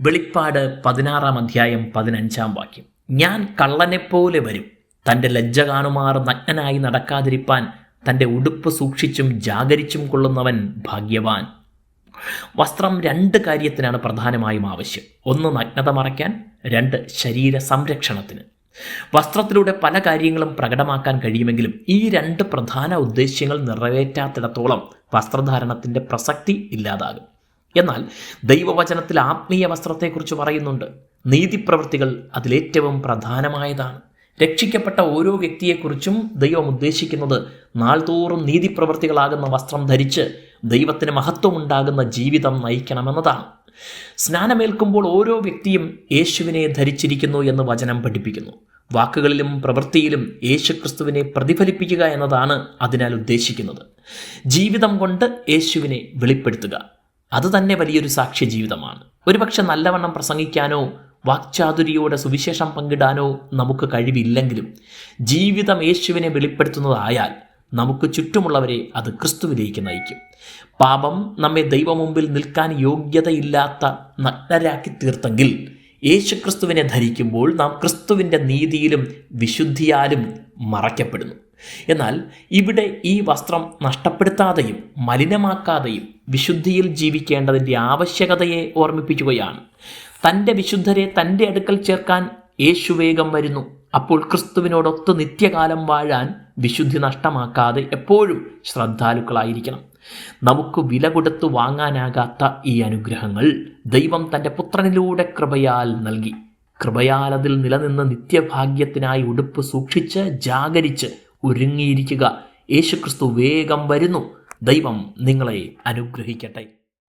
വെളിപ്പാട് പതിനാറാം അധ്യായം പതിനഞ്ചാം വാക്യം. ഞാൻ കള്ളനെപ്പോലെ വരും. തന്റെ ലജ്ജ കാണുമാർ നഗ്നനായി നടക്കാതിരിപ്പാൻ തന്റെ ഉടുപ്പ് സൂക്ഷിച്ചും ജാഗരിച്ചും കൊള്ളുന്നവൻ ഭാഗ്യവാൻ. വസ്ത്രം രണ്ട് കാര്യത്തിനാണ് പ്രധാനമായും ആവശ്യം. ഒന്ന് നഗ്നത മറയ്ക്കാൻ രണ്ട് ശരീര സംരക്ഷണത്തിന്. വസ്ത്രത്തിലൂടെ പല കാര്യങ്ങളും പ്രകടമാക്കാൻ കഴിയുമെങ്കിലും ഈ രണ്ട് പ്രധാന ഉദ്ദേശ്യങ്ങൾ നിറവേറ്റാത്തിടത്തോളം വസ്ത്രധാരണത്തിന്റെ പ്രസക്തി ഇല്ലാതാകും. എന്നാൽ ദൈവവചനത്തിൽ ആത്മീയ വസ്ത്രത്തെക്കുറിച്ച് പറയുന്നുണ്ട്. നീതിപ്രവൃത്തികൾ അതിലേറ്റവും പ്രധാനമായതാണ്. രക്ഷിക്കപ്പെട്ട ഓരോ വ്യക്തിയെക്കുറിച്ചും ദൈവം ഉദ്ദേശിക്കുന്നത് നാൾതോറും നീതിപ്രവൃത്തികളാകുന്ന വസ്ത്രം ധരിച്ച് ദൈവത്തിന് മഹത്വമുണ്ടാകുന്ന ജീവിതം നയിക്കണമെന്നതാണ്. സ്നാനമേൽക്കുമ്പോൾ ഓരോ വ്യക്തിയും യേശുവിനെ ധരിച്ചിരിക്കുന്നു എന്ന് വചനം പഠിപ്പിക്കുന്നു. വാക്കുകളിലും പ്രവൃത്തിയിലും യേശുക്രിസ്തുവിനെ പ്രതിഫലിപ്പിക്കുക എന്നതാണ് അതിനാൽ ഉദ്ദേശിക്കുന്നത്. ജീവിതം കൊണ്ട് യേശുവിനെ വെളിപ്പെടുത്തുക. അത് തന്നെ വലിയൊരു സാക്ഷ്യ ജീവിതമാണ്. ഒരുപക്ഷെ നല്ലവണ്ണം പ്രസംഗിക്കാനോ വാക്ചാതുരിയോടെ സുവിശേഷം പങ്കിടാനോ നമുക്ക് കഴിവില്ലെങ്കിലും ജീവിതം യേശുവിനെ വെളിപ്പെടുത്തുന്നതായാൽ നമുക്ക് ചുറ്റുമുള്ളവരെ അത് ക്രിസ്തുവിലേക്ക് നയിക്കും. പാപം നമ്മെ ദൈവമുമ്പിൽ നിൽക്കാൻ യോഗ്യതയില്ലാത്ത നഗ്നരാക്കി തീർത്തെങ്കിൽ യേശു ക്രിസ്തുവിനെ ധരിക്കുമ്പോൾ നാം ക്രിസ്തുവിന്റെ നീതിയിലും വിശുദ്ധിയാലും മറയ്ക്കപ്പെടുന്നു. എന്നാൽ ഇവിടെ ഈ വസ്ത്രം നഷ്ടപ്പെടുത്താതെയും മലിനമാക്കാതെയും വിശുദ്ധിയിൽ ജീവിക്കേണ്ടതിന്റെ ആവശ്യകതയെ ഓർമ്മിപ്പിക്കുകയാണ്. തന്റെ വിശുദ്ധരെ തന്റെ അടുക്കൽ ചേർക്കാൻ യേശു വേഗം വരുന്നു. അപ്പോൾ ക്രിസ്തുവിനോടൊത്ത് നിത്യകാലം വാഴാൻ വിശുദ്ധി നഷ്ടമാക്കാതെ എപ്പോഴും ശ്രദ്ധാലുക്കളായിരിക്കണം. നമുക്ക് വില കൊടുത്തു വാങ്ങാനാകാത്ത ഈ അനുഗ്രഹങ്ങൾ ദൈവം തന്റെ പുത്രനിലൂടെ കൃപയാൽ നൽകി. കൃപയാൽ അതിൽ നിലനിന്ന് നിത്യഭാഗ്യത്തിനായി ഉടുപ്പ് സൂക്ഷിച്ച് ജാഗരിച്ച് ഒരുങ്ങിയിരിക്കുക. യേശുക്രിസ്തു വേഗം വരുന്നു. ദൈവം നിങ്ങളെ അനുഗ്രഹിക്കട്ടെ.